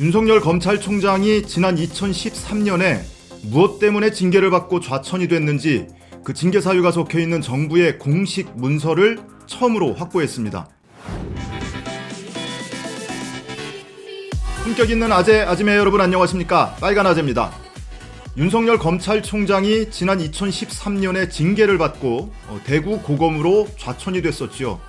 윤석열 검찰총장이 지난 2013년에 무엇 때문에 징계를 받고 좌천이 됐는지 그 징계 사유가 적혀 있는 정부의 공식 문서를 처음으로 확보했습니다. 품격 있는 아재 아지매 여러분 안녕하십니까? 빨간 아재입니다. 윤석열 검찰총장이 지난 2013년에 징계를 받고 어, 대구 고검으로 좌천이 됐었지요.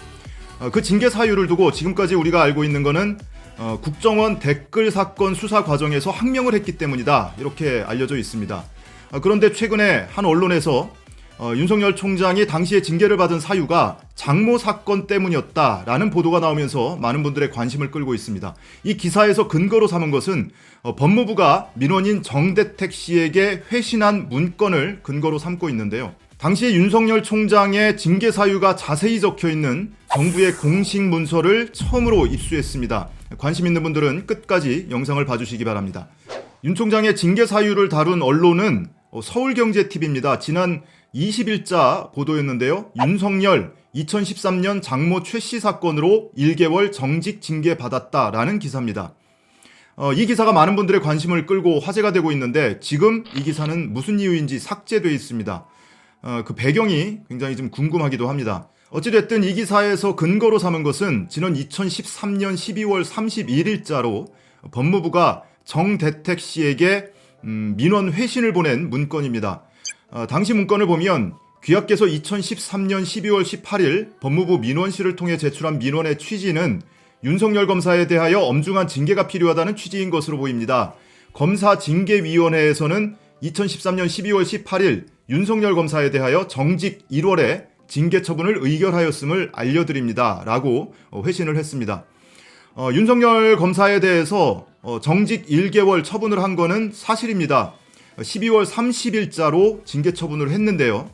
어, 그 징계 사유를 두고 지금까지 우리가 알고 있는 것은 어, 국정원 댓글 사건 수사 과정에서 항명을 했기 때문이다 이렇게 알려져 있습니다. 어, 그런데 최근에 한 언론에서 어, 윤석열 총장이 당시에 징계를 받은 사유가 장모 사건 때문이었다라는 보도가 나오면서 많은 분들의 관심을 끌고 있습니다. 이 기사에서 근거로 삼은 것은 어, 법무부가 민원인 정대택 씨에게 회신한 문건을 근거로 삼고 있는데요. 당시 윤석열 총장의 징계 사유가 자세히 적혀 있는 정부의 공식 문서를 처음으로 입수했습니다. 관심 있는 분들은 끝까지 영상을 봐주시기 바랍니다. 윤 총장의 징계 사유를 다룬 언론은 어, 서울경제TV입니다. 지난 20일자 보도였는데요. 윤석열 2013년 장모 최 씨 사건으로 1개월 정직 징계 받았다라는 기사입니다. 어, 이 기사가 많은 분들의 관심을 끌고 화제가 되고 있는데 지금 이 기사는 무슨 이유인지 삭제되어 있습니다. 어, 그 배경이 굉장히 좀 궁금하기도 합니다. 어찌됐든 이 기사에서 근거로 삼은 것은 지난 2013년 12월 31일자로 법무부가 정대택 씨에게 음, 민원 회신을 보낸 문건입니다. 어, 당시 문건을 보면 귀하께서 2013년 12월 18일 법무부 민원실을 통해 제출한 민원의 취지는 윤석열 검사에 대하여 엄중한 징계가 필요하다는 취지인 것으로 보입니다. 검사 징계위원회에서는 2013년 12월 18일 윤석열 검사에 대하여 정직 1월에 징계 처분을 의결하였음을 알려드립니다. 라고 어, 회신을 했습니다. 어, 윤석열 검사에 대해서 어, 정직 1개월 처분을 한 거는 사실입니다. 12월 30일자로 징계 처분을 했는데요.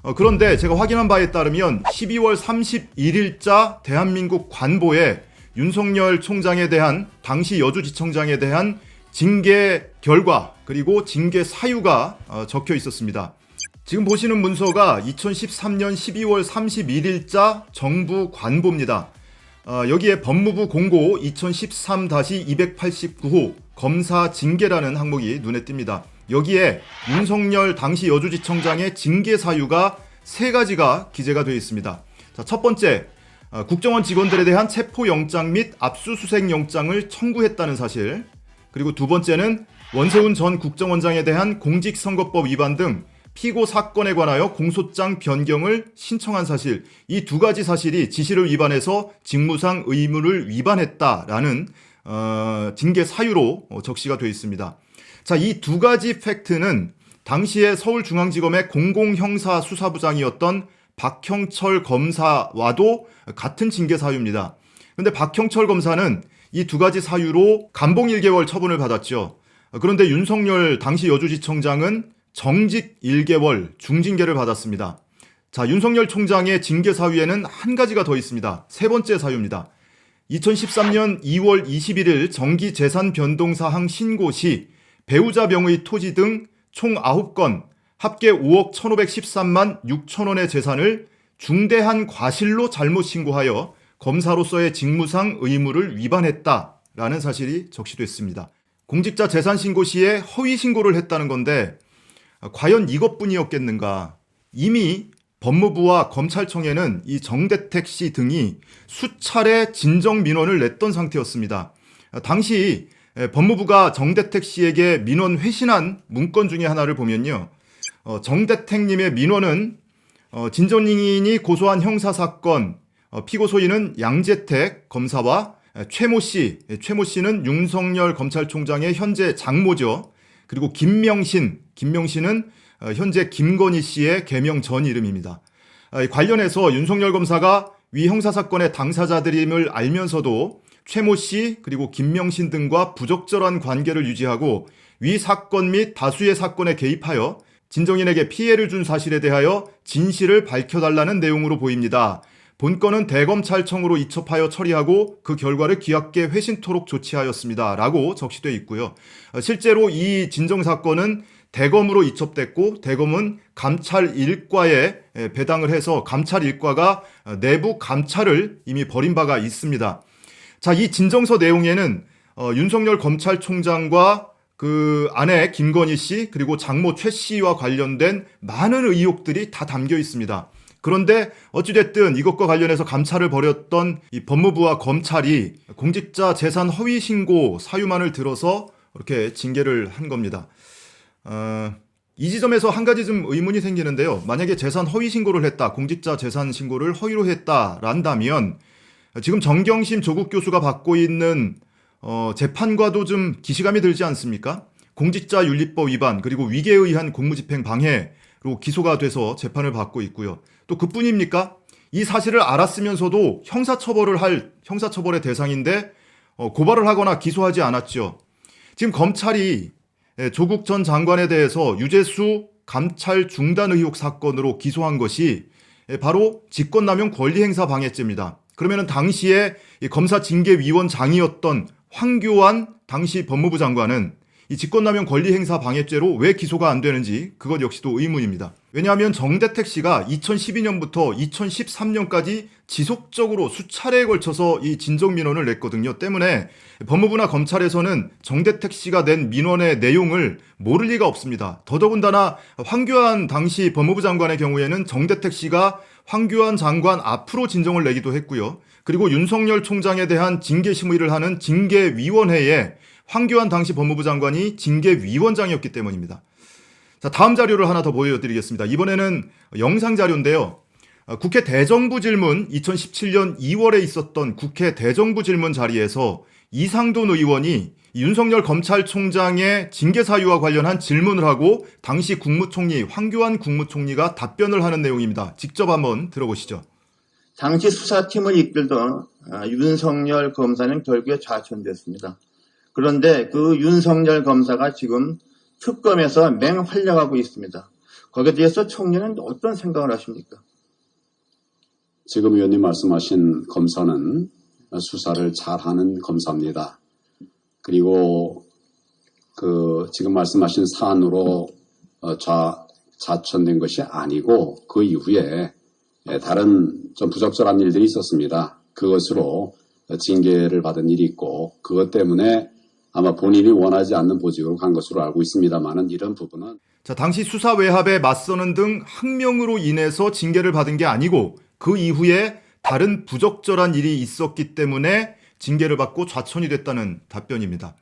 어, 그런데 제가 확인한 바에 따르면 12월 31일자 대한민국 관보에 윤석열 총장에 대한 당시 여주지청장에 대한 징계 결과 그리고 징계 사유가 어, 적혀 있었습니다. 지금 보시는 문서가 2013년 12월 31일자 정부 관보입니다. 어, 여기에 법무부 공고 2013-289호 검사 징계라는 항목이 눈에 띕니다. 여기에 윤석열 당시 여주지청장의 징계 사유가 세 가지가 기재가 되어 있습니다. 자, 첫 번째, 어, 국정원 직원들에 대한 체포영장 및 압수수색 영장을 청구했다는 사실. 그리고 두 번째는 원세훈 전 국정원장에 대한 공직선거법 위반 등 피고 사건에 관하여 공소장 변경을 신청한 사실. 이 두 가지 사실이 지시를 위반해서 직무상 의무를 위반했다라는 어, 징계 사유로 어, 적시가 되어 있습니다. 자, 이 두 가지 팩트는 당시에 서울중앙지검의 공공형사 수사부장이었던 박형철 검사와도 같은 징계 사유입니다. 근데 박형철 검사는 이 두 가지 사유로 감봉 1개월 처분을 받았죠. 그런데 윤석열 당시 여주지청장은 정직 1개월 중징계를 받았습니다. 자, 윤석열 총장의 징계 사유에는 한 가지가 더 있습니다. 세 번째 사유입니다. 2013년 2월 21일 정기 재산 변동 사항 신고 시 배우자 명의 토지 등 총 9건 합계 5억 1,513만 6천 원의 재산을 중대한 과실로 잘못 신고하여 검사로서의 직무상 의무를 위반했다라는 사실이 적시됐습니다. 공직자 재산 신고 시에 허위 신고를 했다는 건데 과연 이것뿐이었겠는가? 이미 법무부와 검찰청에는 이 정대택 씨 등이 수차례 진정 민원을 냈던 상태였습니다. 당시 법무부가 정대택 씨에게 민원 회신한 문건 중에 하나를 보면요. 어, 정대택님의 민원은 어, 진전인이 고소한 형사사건 어, 피고 소인은 양재택 검사와 최모 씨, 최모 씨는 윤석열 검찰총장의 현재 장모죠. 그리고 김명신, 김명신은 어, 현재 김건희 씨의 개명 전 이름입니다. 어, 관련해서 윤석열 검사가 위 형사 사건의 당사자들임을 알면서도 최모 씨 그리고 김명신 등과 부적절한 관계를 유지하고 위 사건 및 다수의 사건에 개입하여 진정인에게 피해를 준 사실에 대하여 진실을 밝혀달라는 내용으로 보입니다. 본건은 대검찰청으로 이첩하여 처리하고 그 결과를 기각게 회신토록 조치하였습니다. 라고 적시되어 있고요. 어, 실제로 이 진정사건은 대검으로 이첩됐고 대검은 감찰 일과에 배당을 해서 감찰 일과가 어, 내부 감찰을 이미 벌인 바가 있습니다. 자, 이 진정서 내용에는 어, 윤석열 검찰총장과 그 아내 김건희 씨 그리고 장모 최 씨와 관련된 많은 의혹들이 다 담겨 있습니다. 그런데 어찌됐든 이것과 관련해서 감찰을 벌였던 이 법무부와 검찰이 공직자 재산 허위 신고 사유만을 들어서 이렇게 징계를 한 겁니다. 어, 이 지점에서 한 가지 좀 의문이 생기는데요. 만약에 재산 허위 신고를 했다, 공직자 재산 신고를 허위로 했다란다면 지금 정경심 조국 교수가 받고 있는 어, 재판과도 좀 기시감이 들지 않습니까? 공직자 윤리법 위반 그리고 위계에 의한 공무집행 방해 로 기소가 돼서 재판을 받고 있고요. 또 그뿐입니까? 이 사실을 알았으면서도 형사처벌을 할 형사처벌의 대상인데 어, 고발을 하거나 기소하지 않았죠. 지금 검찰이 예, 조국 전 장관에 대해서 유재수 감찰 중단 의혹 사건으로 기소한 것이 예, 바로 직권남용 권리행사 방해죄입니다. 그러면은 당시에 이 검사 징계위원장이었던 황교안 당시 법무부 장관은 이 직권남용 권리행사 방해죄로 왜 기소가 안 되는지 그것 역시도 의문입니다. 왜냐하면 정대택 씨가 2012년부터 2013년까지 지속적으로 수차례에 걸쳐서 이 진정 민원을 냈거든요. 때문에 법무부나 검찰에서는 정대택 씨가 낸 민원의 내용을 모를 리가 없습니다. 더더군다나 황교안 당시 법무부 장관의 경우에는 정대택 씨가 황교안 장관 앞으로 진정을 내기도 했고요. 그리고 윤석열 총장에 대한 징계 심의를 하는 징계위원회에 황교안 당시 법무부 장관이 징계위원장이었기 때문입니다. 자, 다음 자료를 하나 더 보여드리겠습니다. 이번에는 영상 자료인데요. 어, 국회 대정부 질문 2017년 2월에 있었던 국회 대정부 질문 자리에서 이상돈 의원이 윤석열 검찰총장의 징계 사유와 관련한 질문을 하고 당시 국무총리 황교안 국무총리가 답변을 하는 내용입니다. 직접 한번 들어보시죠. 당시 수사팀을 이끌던 아, 윤석열 검사는 결국에 좌천됐습니다. 그런데 그 윤석열 검사가 지금 특검에서 맹활약하고 있습니다. 거기에 대해서 총리는 어떤 생각을 하십니까? 지금 의원님 말씀하신 검사는 수사를 잘하는 검사입니다. 그리고 그 지금 말씀하신 사안으로 어, 좌, 좌천된 것이 아니고 그 이후에 예, 다른 좀 부적절한 일들이 있었습니다. 그것으로 징계를 받은 일이 있고 그것 때문에 아마 본인이 원하지 않는 보직으로 간 것으로 알고 있습니다만은 이런 부분은 자, 당시 수사 외압에 맞서는 등 항명으로 인해서 징계를 받은 게 아니고 그 이후에 다른 부적절한 일이 있었기 때문에 징계를 받고 좌천이 됐다는 답변입니다.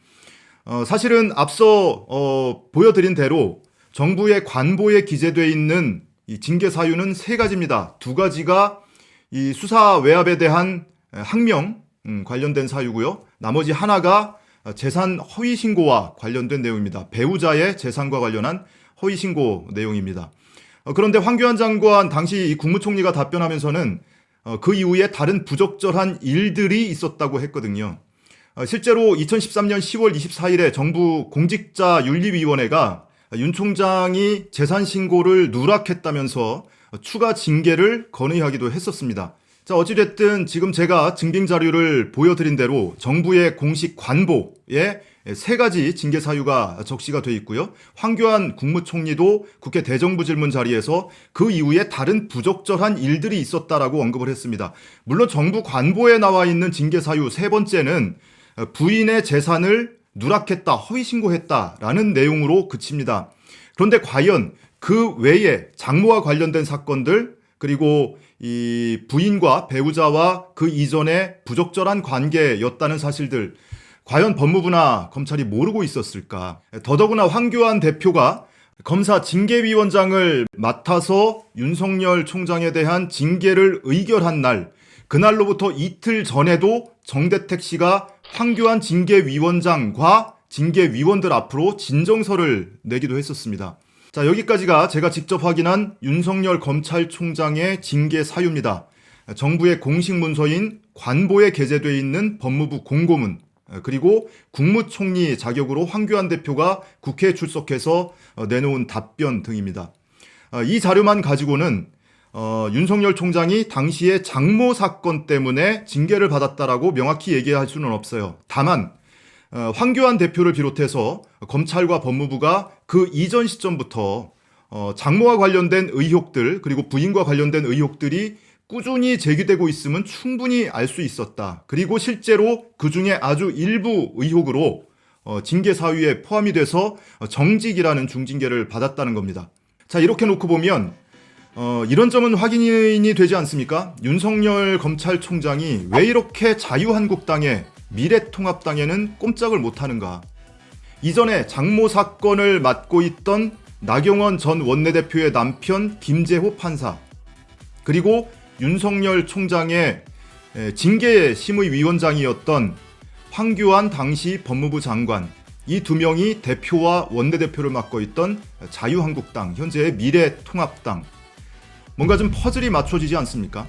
어, 사실은 앞서 어, 보여드린 대로 정부의 관보에 기재되어 있는 이 징계 사유는 세 가지입니다. 두 가지가 이 수사 외압에 대한 항명 음, 관련된 사유고요. 나머지 하나가 재산 허위 신고와 관련된 내용입니다. 배우자의 재산과 관련한 허위 신고 내용입니다. 어, 그런데 황교안 장관 당시 이 국무총리가 답변하면서는 어, 그 이후에 다른 부적절한 일들이 있었다고 했거든요. 어, 실제로 2013년 10월 24일에 정부 공직자 윤리위원회가 윤 총장이 재산 신고를 누락했다면서 추가 징계를 건의하기도 했었습니다. 자, 어찌됐든 지금 제가 증빙 자료를 보여드린 대로 정부의 공식 관보에 세 가지 징계 사유가 적시가 돼 있고요. 황교안 국무총리도 국회 대정부 질문 자리에서 그 이후에 다른 부적절한 일들이 있었다라고 언급을 했습니다. 물론 정부 관보에 나와 있는 징계 사유 세 번째는 부인의 재산을 누락했다, 허위 신고했다라는 내용으로 그칩니다. 그런데 과연 그 외에 장모와 관련된 사건들 그리고 이 부인과 배우자와 그 이전에 부적절한 관계였다는 사실들 과연 법무부나 검찰이 모르고 있었을까? 더더구나 황교안 대표가 검사 징계위원장을 맡아서 윤석열 총장에 대한 징계를 의결한 날, 그날로부터 이틀 전에도 정대택 씨가 황교안 징계위원장과 징계위원들 앞으로 진정서를 내기도 했었습니다. 자, 여기까지가 제가 직접 확인한 윤석열 검찰총장의 징계 사유입니다. 정부의 공식 문서인 관보에 게재되어 있는 법무부 공고문, 그리고 국무총리 자격으로 황교안 대표가 국회에 출석해서 내놓은 답변 등입니다. 이 자료만 가지고는 어, 윤석열 총장이 당시에 장모 사건 때문에 징계를 받았다라고 명확히 얘기할 수는 없어요. 다만 어, 황교안 대표를 비롯해서 검찰과 법무부가 그 이전 시점부터 어, 장모와 관련된 의혹들 그리고 부인과 관련된 의혹들이 꾸준히 제기되고 있음은 충분히 알 수 있었다. 그리고 실제로 그 중에 아주 일부 의혹으로 어, 징계 사유에 포함이 돼서 어, 정직이라는 중징계를 받았다는 겁니다. 자, 이렇게 놓고 보면 어, 이런 점은 확인이 되지 않습니까? 윤석열 검찰총장이 왜 이렇게 자유한국당에 미래통합당에는 꼼짝을 못하는가? 이전에 장모 사건을 맡고 있던 나경원 전 원내대표의 남편 김재호 판사 그리고 윤석열 총장의 에, 징계 심의위원장이었던 황교안 당시 법무부 장관 이 두 명이 대표와 원내대표를 맡고 있던 자유한국당 현재의 미래통합당 뭔가 좀 퍼즐이 맞춰지지 않습니까?